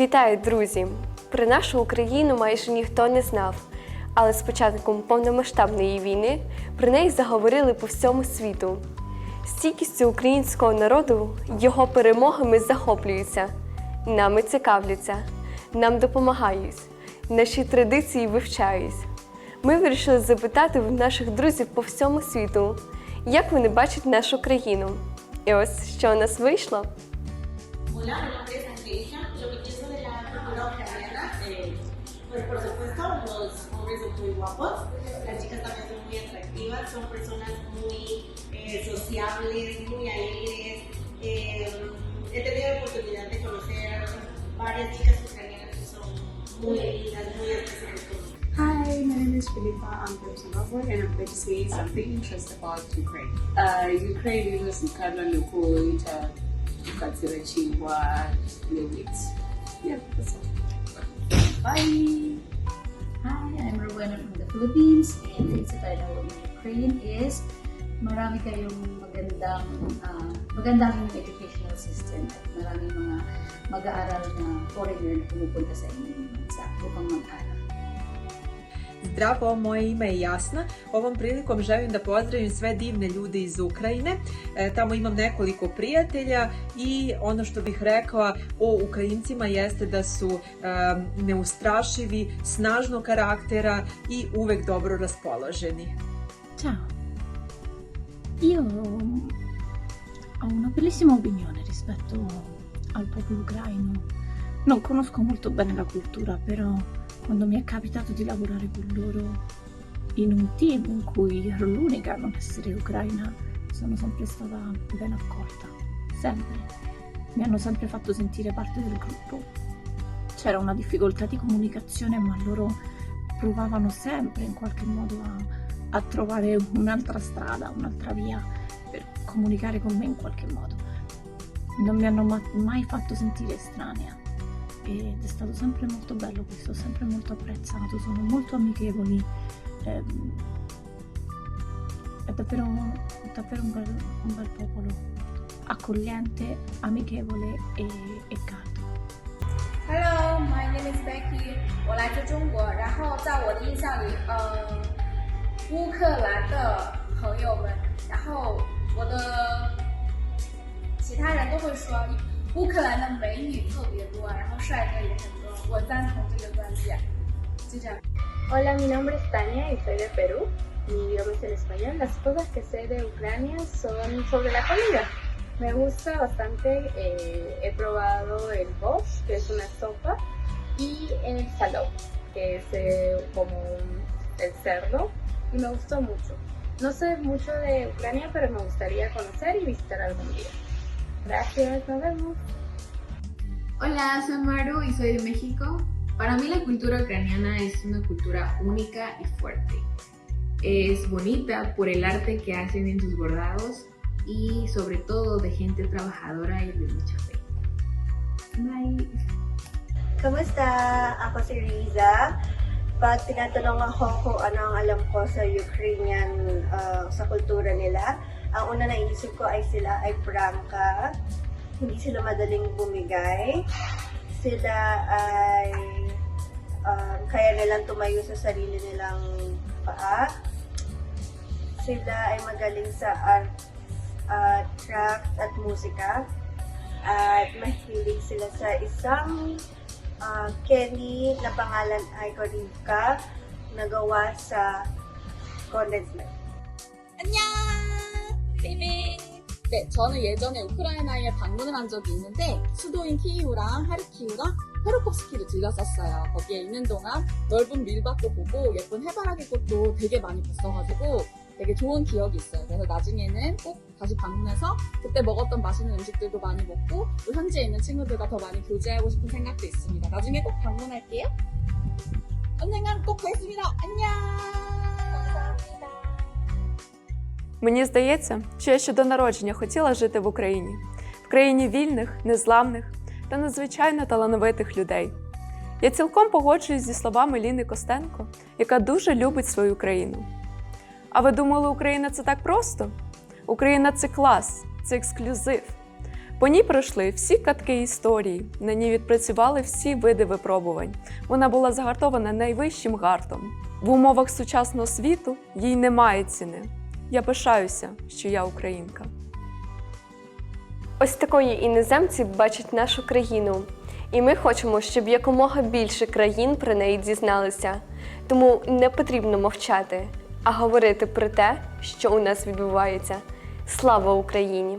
Вітаю, друзі! Про нашу Україну майже ніхто не знав. Але з початком повномасштабної війни про неї заговорили по всьому світу. Стійкістю українського народу, його перемогами захоплюються, нами цікавляться, нам допомагають, наші традиції вивчають. Ми вирішили запитати в наших друзів по всьому світу, як вони бачать нашу країну. І ось що у нас вийшло. Hola, pues por supuesto, los hombres son muy guapos, las chicas también son muy atractivas, son personas muy eh, sociables, muy alegres. Eh, he tenido la oportunidad de conocer varias chicas ucranianas que son muy lindas, muy especiales conmigo. Hi, my name is Filipa. I'm from Zimbabwe and I'm going to say something interesting about Ukraine. Uh, Ukraine inozikanwa nekuita kugadzira chingwa newit. Yeah, that's all. Bye. Hi, I'm Rowena from the Philippines and things that I know in Ukraine is marami kayong magandang ah, magandang educational system at maraming mga mag-aaral na foreigner na pumupunta sa inyong bansa upang mag-aral. Zdravo, moje ime je Jasna. Ovom prilikom želim da pozdravim sve divne ljude iz Ukrajine. E, tamo imam nekoliko prijatelja i ono što bih rekla o Ukrajincima jeste da su e, neustrašivi, snažnog karaktera i uvek dobro raspoloženi. Ciao, io ho una bellissima opinione rispetto al popolo ucraino. Non conosco molto bene la cultura, però quando mi è capitato di lavorare con loro in un team in cui ero l'unica a non essere ucraina, sono sempre stata ben accolta. Sempre. Mi hanno sempre fatto sentire parte del gruppo. C'era una difficoltà di comunicazione, ma loro provavano sempre in qualche modo a, a trovare un'altra strada, un'altra via per comunicare con me in qualche modo. Non mi hanno ma- mai fatto sentire estranea ed è stato sempre molto bello questo, ho sempre molto apprezzato, sono molto amichevoli. ehm, è davvero, davvero un, bel, un bel popolo, accogliente, amichevole e, e caldo. Hello, my name is Becky，我来自中国。然后在我的印象里，呃，乌克兰的朋友们，然后我的其他人都会说 乌克兰的美女特别多，然后帅哥也很多。我赞同这个观点。就这样。 Hola, mi nombre es Tania y soy de Perú. Mi idioma es el español. Las cosas que sé de Ucrania son sobre la comida. Me gusta bastante. eh, he probado el bosh, que es una sopa, y el saló, que es eh, como un- el cerdo, y me gustó mucho. No sé mucho de Ucrania, pero me gustaría conocer y visitar algún día. Gracias, nos vemos. Hola, soy Maru y soy de México. Para mí la cultura ucraniana es una cultura única y fuerte. Es bonita por el arte que hacen en sus bordados y sobre todo de gente trabajadora y de mucha fe. Bye. Kamusta? Ako si Riza. Pag tinatanong ako kung ano ang alam ko sa Ukrainian, uh, sa kultura nila, ang una na isip ko ay sila ay prangka. Hindi sila madaling bumigay. Sila ay um, kaya nilang tumayo sa sarili nilang paa. Sila ay magaling sa art, uh, craft at musika. At mahilig sila sa isang uh, candy na pangalan ay Korivka na gawa sa condensed milk. 네, 저는 예전에 우크라이나에 방문을 한 적이 있는데 수도인 키이우랑 하르키우랑 페로kov스키를 들렸었어요. 거기에 있는 동안 넓은 밀밭도 보고 예쁜 해바라기 꽃도 되게 많이 봤어가지고 되게 좋은 기억이 있어요. 그래서 나중에는 꼭 다시 방문해서 그때 먹었던 맛있는 음식들도 많이 먹고 또 현지에 있는 친구들과 더 많이 교제하고 싶은 생각도 있습니다. 나중에 꼭 방문할게요. 언젠간 꼭 뵙겠습니다. 안녕! Мені здається, що я ще до народження хотіла жити в Україні, в країні вільних, незламних та надзвичайно талановитих людей. Я цілком погоджуюсь зі словами Ліни Костенко, яка дуже любить свою країну. А ви думали, Україна це так просто? Україна це клас, це ексклюзив. По ній пройшли всі катки історії, на ній відпрацювали всі види випробувань. Вона була загартована найвищим гартом. В умовах сучасного світу їй немає ціни. Я пишаюся, що я українка. Ось такої іноземці бачать нашу країну. І ми хочемо, щоб якомога більше країн про неї дізналися. Тому не потрібно мовчати, а говорити про те, що у нас відбувається. Слава Україні!